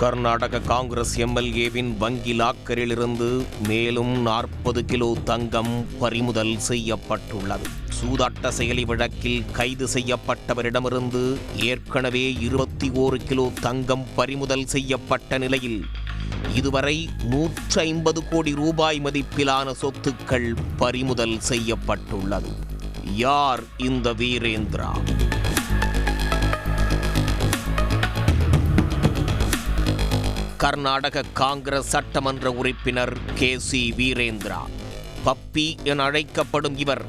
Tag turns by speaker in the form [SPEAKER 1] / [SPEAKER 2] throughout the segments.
[SPEAKER 1] கர்நாடக காங்கிரஸ் எம்எல்ஏவின் வங்கி லாக்கரிலிருந்து மேலும் நாற்பது கிலோ தங்கம் பறிமுதல் செய்யப்பட்டுள்ளது. சூதாட்ட செயலி வழக்கில் கைது செய்யப்பட்டவரிடமிருந்து ஏற்கனவே இருபத்தி ஓரு கிலோ தங்கம் பறிமுதல் செய்யப்பட்ட நிலையில் இதுவரை நூற்றி ஐம்பது கோடி ரூபாய் மதிப்பிலான சொத்துக்கள் பறிமுதல் செய்யப்பட்டுள்ளது. யார் இந்த வீரேந்திரா? கர்நாடக காங்கிரஸ் சட்டமன்ற உறுப்பினர் கே சி வீரேந்திரா. பப்பி என அழைக்கப்படும் இவர்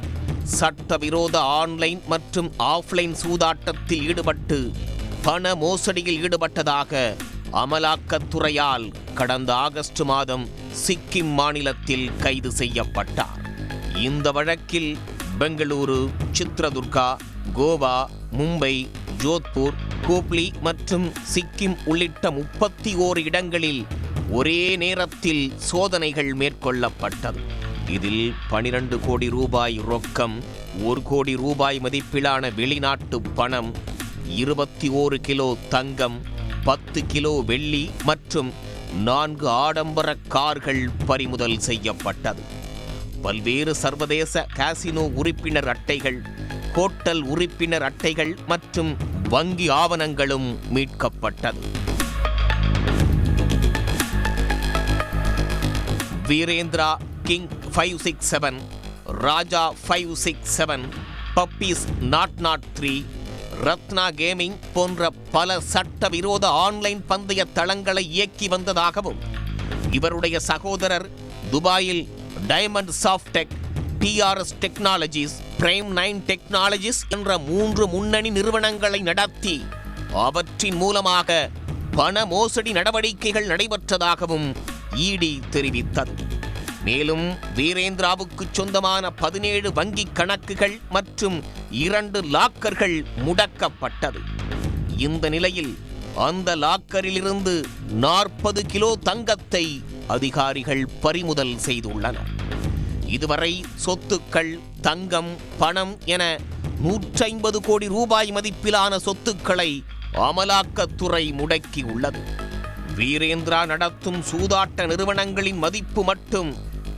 [SPEAKER 1] சட்டவிரோத ஆன்லைன் மற்றும் ஆஃப்லைன் சூதாட்டத்தில் ஈடுபட்டு பண மோசடியில் ஈடுபட்டதாக அமலாக்கத்துறையால் கடந்த ஆகஸ்ட் மாதம் சிக்கிம் மாநிலத்தில் கைது செய்யப்பட்டார். இந்த வழக்கில் பெங்களூரு சித்ரதுர்கா கோவா மும்பை ஜோத்பூர் ஹூப்ளி மற்றும் சிக்கிம் உள்ளிட்ட முப்பத்தி ஓரு இடங்களில் ஒரே நேரத்தில் சோதனைகள் மேற்கொள்ளப்பட்டது. இதில் பனிரெண்டு கோடி ரூபாய் ரொக்கம் ஒரு கோடி ரூபாய் மதிப்பிலான வெளிநாட்டு பணம் இருபத்தி ஓரு கிலோ தங்கம் பத்து கிலோ வெள்ளி மற்றும் நான்கு ஆடம்பர கார்கள் பறிமுதல் செய்யப்பட்டது. பல்வேறு சர்வதேச காசினோ உறுப்பினர் அட்டைகள் ஹோட்டல் உறுப்பினர் அட்டைகள் மற்றும் வங்கி ஆவணங்களும் மீட்கப்பட்டது. Virendra king five six seven Raja five six seven puppies naught naught three Ratna gaming போன்ற பல சட்டவிரோத ஆன்லைன் பந்தய தளங்களை இயக்கி வந்ததாகவும் இவருடைய சகோதரர் துபாயில் diamond softech TRS technologies prime nine technologies என்ற மூன்று முன்னணி நிறுவனங்களை நடத்தி அவற்றின் மூலமாக பண மோசடி நடவடிக்கைகள் நடைபெற்றதாகவும் இடி தெரிவித்தது. மேலும் வீரேந்திராவுக்கு சொந்தமான பதினேழு வங்கி கணக்குகள் மற்றும் இரண்டு லாக்கர்கள் முடக்கப்பட்டது. இந்த நிலையில் அந்த லாக்கரிலிருந்து நாற்பது கிலோ தங்கத்தை அதிகாரிகள் பறிமுதல் செய்துள்ளனர். இதுவரை சொத்துக்கள் தங்கம் பணம் என நூற்றைம்பது கோடி ரூபாய் மதிப்பிலான சொத்துக்களை அமலாக்கத்துறை முடக்கியுள்ளது வீரேந்திரா நடத்தும் சூதாட்ட நிறுவனங்களின் மதிப்பு மட்டும்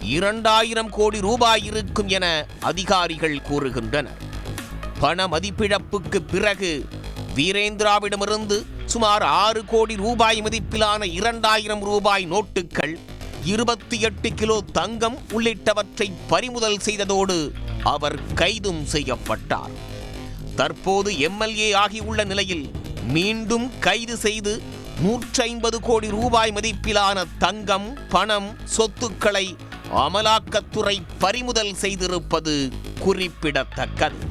[SPEAKER 1] இரண்டாயிரம் கோடி ரூபாய் இருக்கும் என அதிகாரிகள் கூறுகின்றனர். பண மதிப்பிழப்புக்கு பிறகு வீரேந்திராவிடமிருந்து சுமார் ஆறு கோடி ரூபாய் மதிப்பிலான இரண்டாயிரம் ரூபாய் நோட்டுகள் இருபத்தி எட்டு கிலோ தங்கம் உள்ளிட்டவற்றை பறிமுதல் செய்ததோடு அவர் கைதும் செய்யப்பட்டார். தற்போது எம்எல்ஏ ஆகியுள்ள நிலையில் மீண்டும் கைது செய்து நூற்றி ஐம்பது கோடி ரூபாய் மதிப்பிலான தங்கம் பணம் சொத்துக்களை அமலாக்கத்துறை பறிமுதல் செய்திருப்பது குறிப்பிடத்தக்கது.